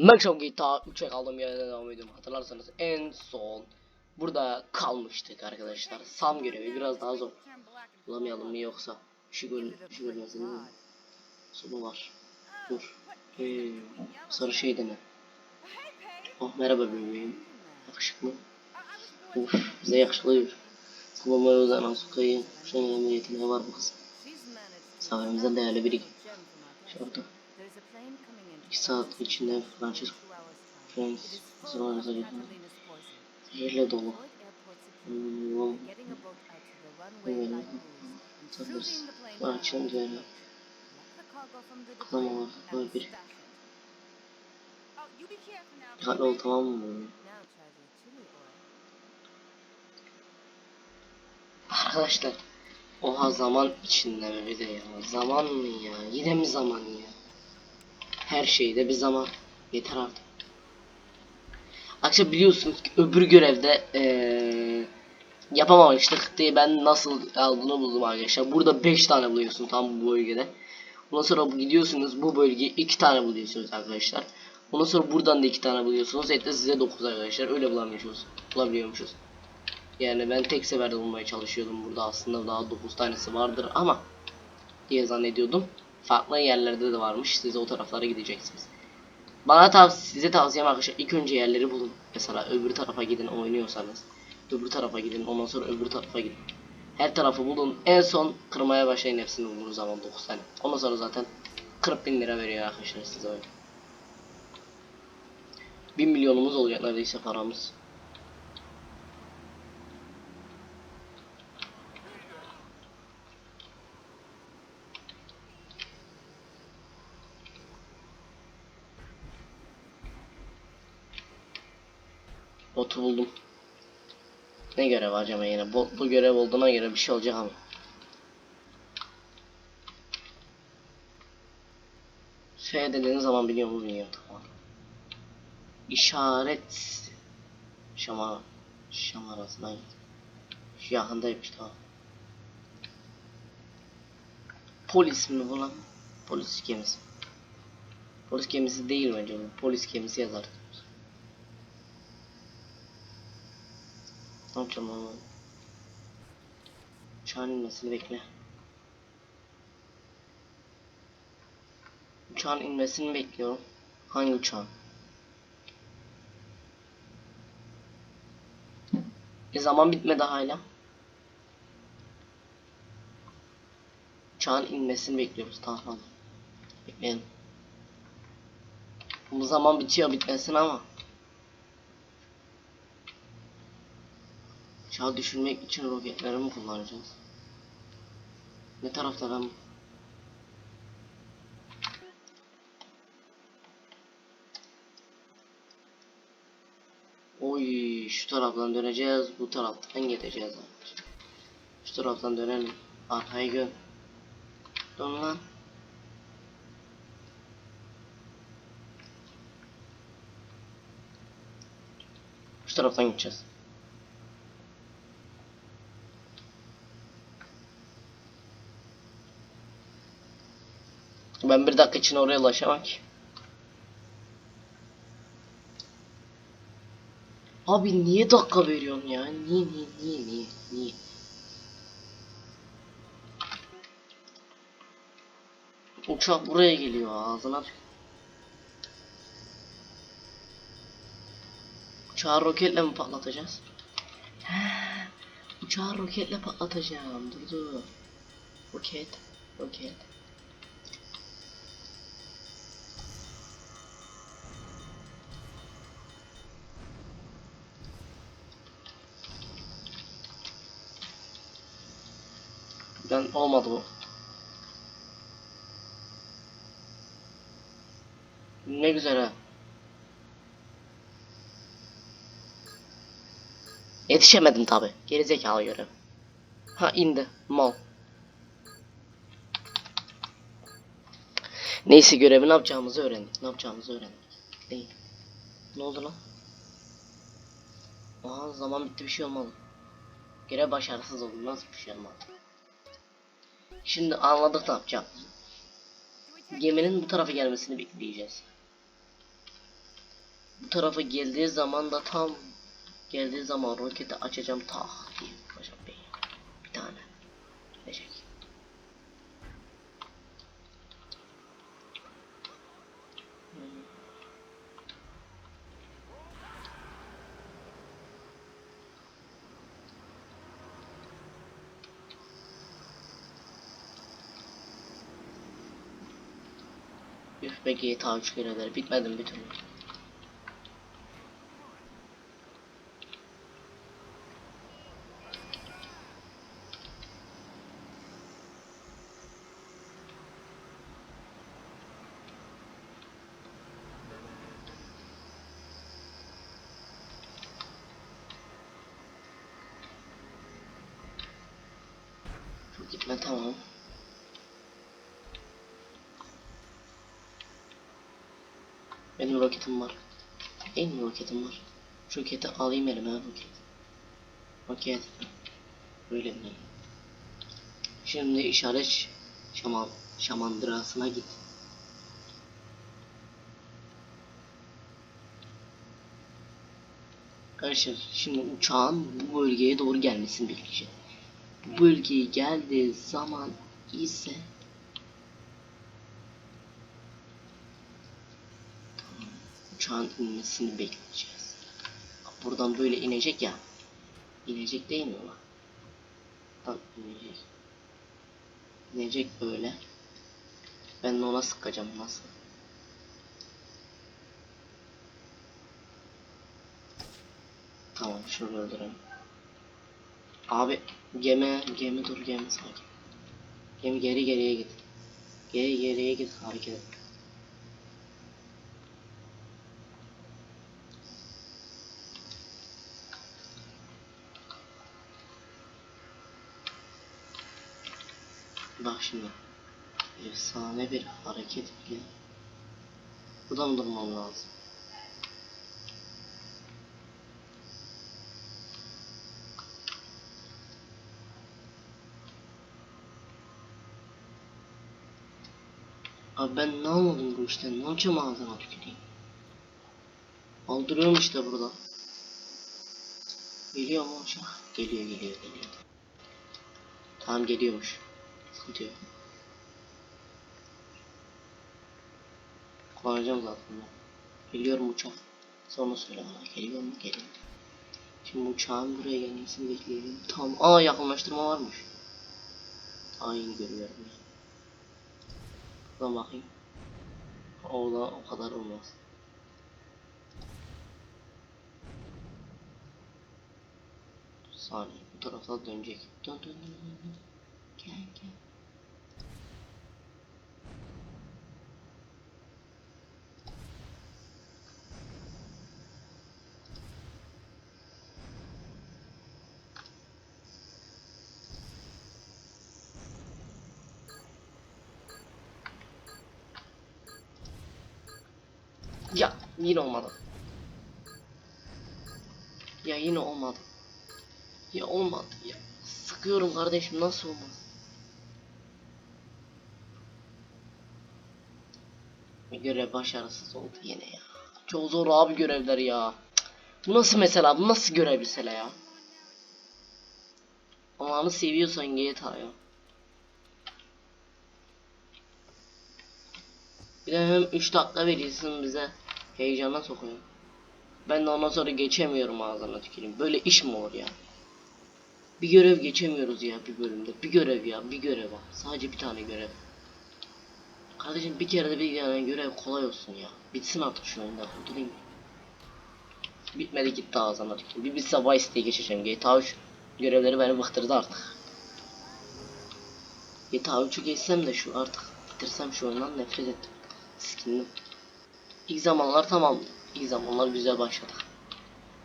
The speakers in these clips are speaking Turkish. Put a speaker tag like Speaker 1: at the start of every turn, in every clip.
Speaker 1: Maxon Gita 3'e kaldığım yerden devam ediyorum. Hatırlarsanız en son burada kalmıştık arkadaşlar. Sam görevi biraz daha zor. Bulamayalım mı yoksa? Şu göl, şu görmezin mi? Sonu var. Dur. Ee, sarı şey dene. Oh merhaba bebeğim. Yakışıklı. Uf bize yakışıklı diyor. Kullanmaya özen Asuka'yı. Şengeleme yeteneği var bu kız. Sabrımızdan değerli biri. Şurada. 2 saat içinde Fransız Frank Zıvanız'a gidiyor. Zehirle dolu. Hmm, Hmm, Tabii. Akşam üzerine. Kılama var. Böyle bir. Dikkatli ol tamam mı? Arkadaşlar. Oha zaman içinde mi bir de ya? Zaman mı ya? Yine mi zaman ya? Her şeyde bir zaman. Yeter artık. Akşam biliyorsunuz ki öbür görevde eee yapamamıştık diye ben nasıl aldığını buldum arkadaşlar. Burada 5 tane buluyorsun tam bu bölgede. Ondan sonra gidiyorsunuz bu bölgeye 2 tane buluyorsunuz arkadaşlar. Ondan sonra buradan da 2 tane buluyorsunuz. Etti size 9 arkadaşlar. Öyle bulamıyorsunuz. Bulabiliyormuşuz. Yani ben tek seferde bulmaya çalışıyordum. Burada aslında daha 9 tanesi vardır ama diye zannediyordum. Farklı yerlerde de varmış. Siz o taraflara gideceksiniz. Bana tav size tavsiyem arkadaşlar ilk önce yerleri bulun. Mesela öbür tarafa gidin oynuyorsanız. Öbür tarafa gidin ondan sonra öbür tarafa gidin. Her tarafı bulun. En son kırmaya başlayın hepsini bulduğunuz zaman 9 tane. Ondan sonra zaten 40 bin lira veriyor arkadaşlar size oyun. 1 milyonumuz olacak neredeyse paramız. Buldum. Ne görev acaba yine? Botlu görev olduğuna göre bir şey olacak ama. F dediğiniz zaman biliyor mu bilmiyorum tamam. İşaret şama şamarasına git. Şu yakındaymış tamam. Polis mi bu lan? Polis gemisi. Polis gemisi değil bence bu. Polis gemisi yazar. Ne yapacağım ama? Uçağın inmesini bekle. Uçağın inmesini bekliyorum. Hangi uçağın? E zaman bitmedi hala. Uçağın inmesini bekliyoruz. Tamam hadi. Bekleyelim. Bu zaman bitiyor bitmesin ama. Uçağı düşürmek için roketleri mi kullanacağız? Ne tarafta ben? Oy şu taraftan döneceğiz bu taraftan gideceğiz Şu taraftan dönelim arkayı gör Dön lan Şu taraftan gideceğiz Ben bir dakika için oraya ulaşamam ki. Abi niye dakika veriyorsun ya? Niye niye niye niye niye? Uçak buraya geliyor ağzına. Uçağı roketle mi patlatacağız? Uçağı roketle patlatacağım. Dur dur. Roket. Roket. Ben olmadı bu. Ne güzel ha. Yetişemedim tabi. Gerizekalı göre. Ha indi. Mal. Neyse görevi ne yapacağımızı öğrendik. Ne yapacağımızı öğrendik. İyi. Ne oldu lan? Aha zaman bitti bir şey olmadı. Görev başarısız oldu. Nasıl bir şey olmadı? Şimdi anladık ne yapacağım. Geminin bu tarafa gelmesini bekleyeceğiz. Bu tarafa geldiği zaman da tam geldiği zaman roketi açacağım tak diye yapacağım ben. Bir tane. Gelecek. Üf be GTA 3 görevleri bitmedim bir türlü. Çok gitme tamam. Benim roketim var. Benim roketim var. Roketi alayım elime roket. Roket. Böyle mi? Şimdi işaret şaman şamandırasına git. Arkadaşlar şimdi uçağın bu bölgeye doğru gelmesini bekleyeceğim. Bu bölgeye geldiği zaman ise uçağın inmesini bekleyeceğiz. Buradan böyle inecek ya. İnecek değil mi bu? Tam inecek. İnecek böyle. Ben de ona sıkacağım nasıl? Tamam şunu öldürelim. Abi gemi gemi dur gemi sakin. Gemi geri geriye git. Geri geriye git hareket et. Bak şimdi. Efsane bir hareket bile. Buradan durmam lazım. Abi ben ne yapmadım bu işte? Ne yapacağım ağzına tüküreyim? Aldırıyorum işte burada. Geliyor mu uçak? Geliyor geliyor geliyor. Tamam geliyormuş. Yok. Kullanacağım zaten ben. Geliyorum uçak. Sonra söyle bana geliyor mu geliyor. Şimdi uçağın buraya gelmesini bekleyelim. Tamam. Aa yakınlaştırma varmış. Aynı görüyorum ya. Şuradan bakayım. O da o kadar olmaz. Saniye bu tarafa dönecek. Dön dön dön dön. dön. Gel gel. Ya yine olmadı. Ya yine olmadı. Ya olmadı ya. Sıkıyorum kardeşim nasıl olmaz? Görev başarısız oldu yine ya. Çok zor abi görevler ya. Bu nasıl mesela? Bu nasıl görev mesela ya? Allah'ını seviyorsan GTA ya. Bir hem 3 dakika veriyorsun bize. Heyecana sokuyor. Ben de ondan sonra geçemiyorum ağzına tüküreyim. Böyle iş mi olur ya? Bir görev geçemiyoruz ya bir bölümde. Bir görev ya, bir görev var. Sadece bir tane görev. Kardeşim bir kere de bir tane görev kolay olsun ya. Bitsin artık şu oyunda kurtulayım. Bitmedi gitti ağzına tüküreyim. Bir bitse Vice diye geçeceğim. GTA 3 görevleri beni bıktırdı artık. GTA 3'ü geçsem de şu artık bitirsem şu oyundan nefret ettim. Skinli. İlk zamanlar tamam. İlk zamanlar güzel başladık.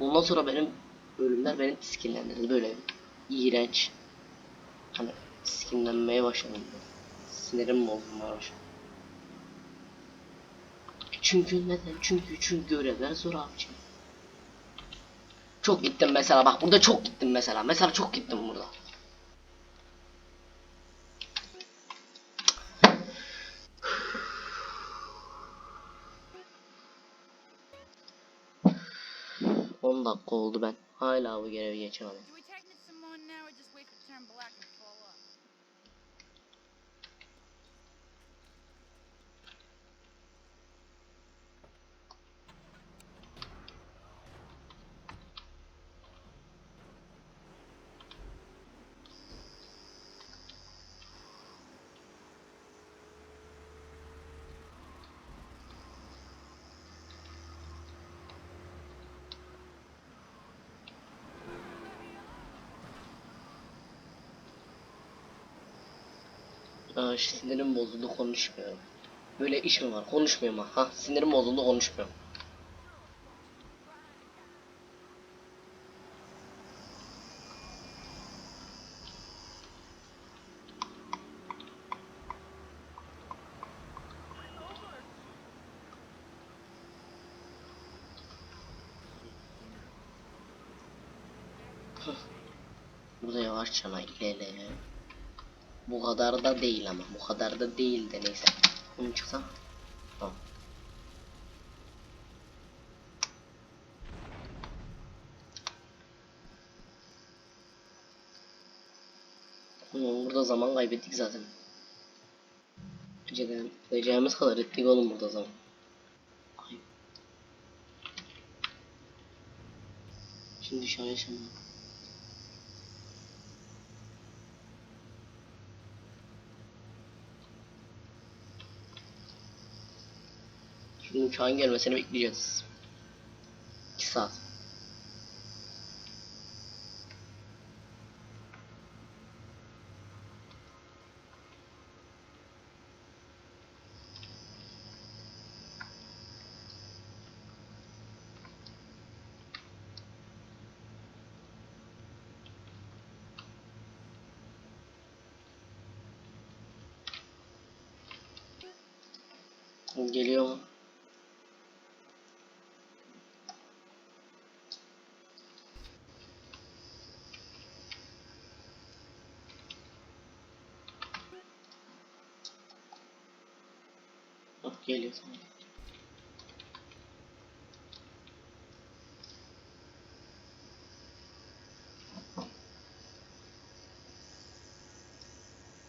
Speaker 1: Bundan sonra benim bölümler beni skinlendirdi böyle iğrenç. Hani skinlenmeye başladım. Sinirim bozulmaya başladı. Çünkü neden? Çünkü çünkü görevler zor abicim. Çok gittim mesela bak burada çok gittim mesela. Mesela çok gittim burada. Dakika oldu ben. Hala bu görevi geçemedim. Sinirim bozuldu konuşmuyorum. Böyle iş mi var? Konuşmuyorum ha. Sinirim bozuldu konuşmuyorum. Burada yavaşça ilerle. Bu kadar da değil ama. Bu kadar da değil de neyse. Bunu çıksam. Tamam. Hmm, Burada zaman kaybettik zaten. Önceden vereceğimiz kadar ettik oğlum burada zaman. Şimdi şöyle şimdi. Şimdi uçağın gelmesini bekleyeceğiz. 2 saat. Geliyor mu? Tamam.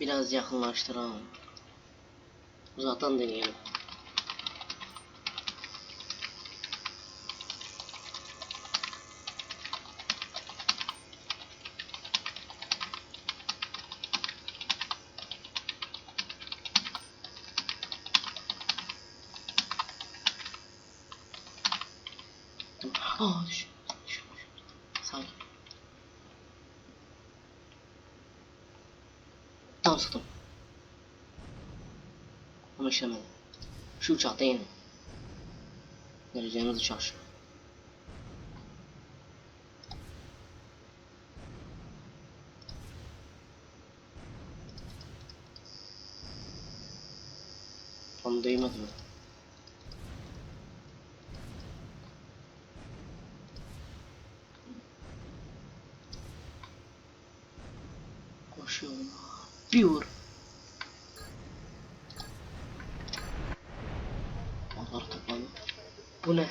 Speaker 1: Biraz yakınlaştıralım. Uzaktan deneyelim. Sakin. Tam sıktım. Ama işlemedi. Şu uçakta inin. Vereceğiniz uçak şu. Tam değmedi mi? Koşuyorum. Bir vur. Onlar toplandı. Bu ne?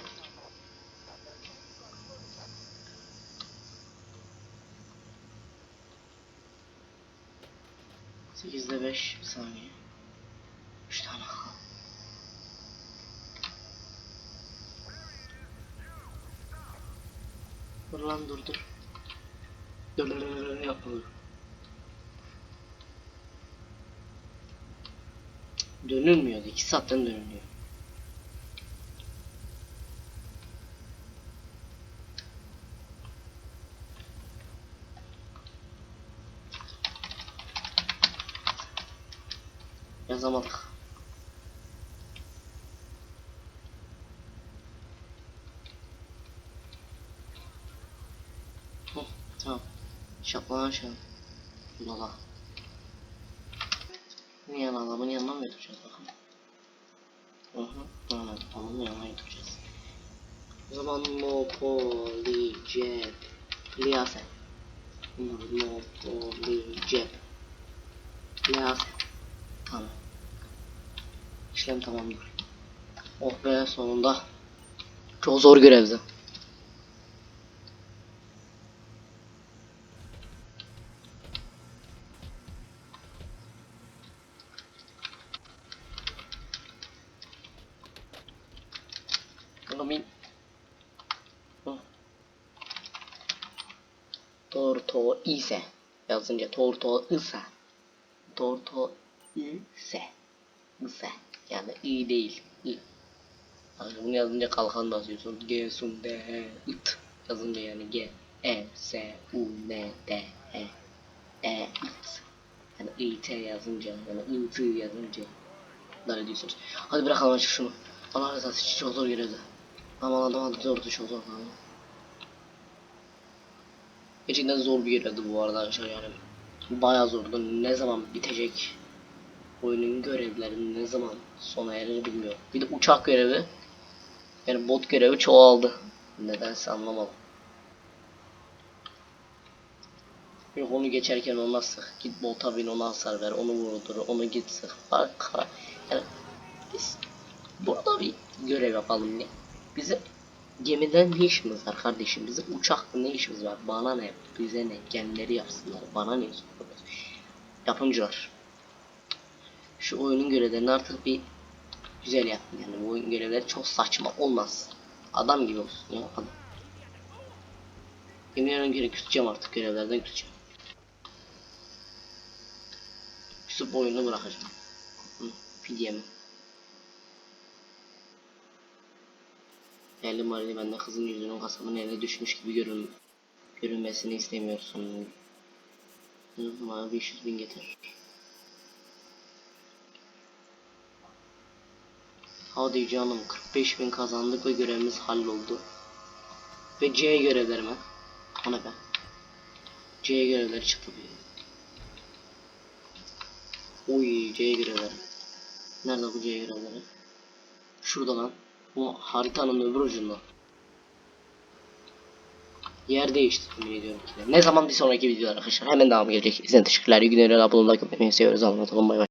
Speaker 1: Sekizde beş bir saniye. Üç tane. Dur lan dur dur. Dur dur dur dur yapma dur. Dönülmüyordu. iki saatten dönülüyor. Yazamadık. Hı, tamam. Şaplanan şey. Lala. Niye adamın yanına mı götüreceğiz bakalım. Hı hı. Aynen. Onun yanına götüreceğiz. O zaman Mopoli Cep. Liyase. Mopoli Cep. Liyase. Tamam. İşlem tamamdır. Oh be sonunda. Çok zor görevdi. Yapamayayım. Hı. Torto ise yazınca torto ise torto ise ise yani i değil i. Yani bunu yazınca kalkan basıyorsun. G sun d e it yazınca yani g e s u n d e e it yani i t yazınca yani i t yazınca Bunlar diyorsunuz. Hadi bırakalım artık şunu. Allah razı olsun çok zor görevdi. Aman adam adı zor çok zor falan. Gerçekten zor bir görevdi bu arada arkadaşlar yani. Bayağı zordu. Ne zaman bitecek? Oyunun görevleri ne zaman sona erir bilmiyorum. Bir de uçak görevi. Yani bot görevi çoğaldı. Nedense anlamadım. Yok onu geçerken ona sık. Git bota bin ona hasar ver. Onu vurdur. Onu git sık. Bak yani biz burada bir görev yapalım ne? Bize gemiden ne işimiz var kardeşim? Bize uçakla ne işimiz var? Bana ne? Bize ne? Gemileri yapsınlar. Bana ne? Yapımcılar. Şu oyunun görevlerini artık bir güzel yapın yani. Bu oyun görevleri çok saçma olmaz. Adam gibi olsun ya adam. Yemin ederim geri küseceğim artık görevlerden küseceğim. Küsüp oyunu bırakacağım. Hı, Fidyemi. Yerli marili bende kızın yüzünün kasabın eline düşmüş gibi görün görünmesini istemiyorsun. Bana 500 bin getir. Hadi canım 45 bin kazandık ve görevimiz halloldu. Ve C görevleri mi? O ne be? C görevleri çıktı bir. Oy C görevleri. Nerede bu C görevleri? Şurada lan. Bu haritanın öbür ucunda. Yer değişti yemin ediyorum ki. Ne zaman bir sonraki video arkadaşlar. Hemen devam gelecek. İzleyin teşekkürler. İyi günler. Abone olmayı unutmayın. Seviyoruz. Anlatalım. Bay bay.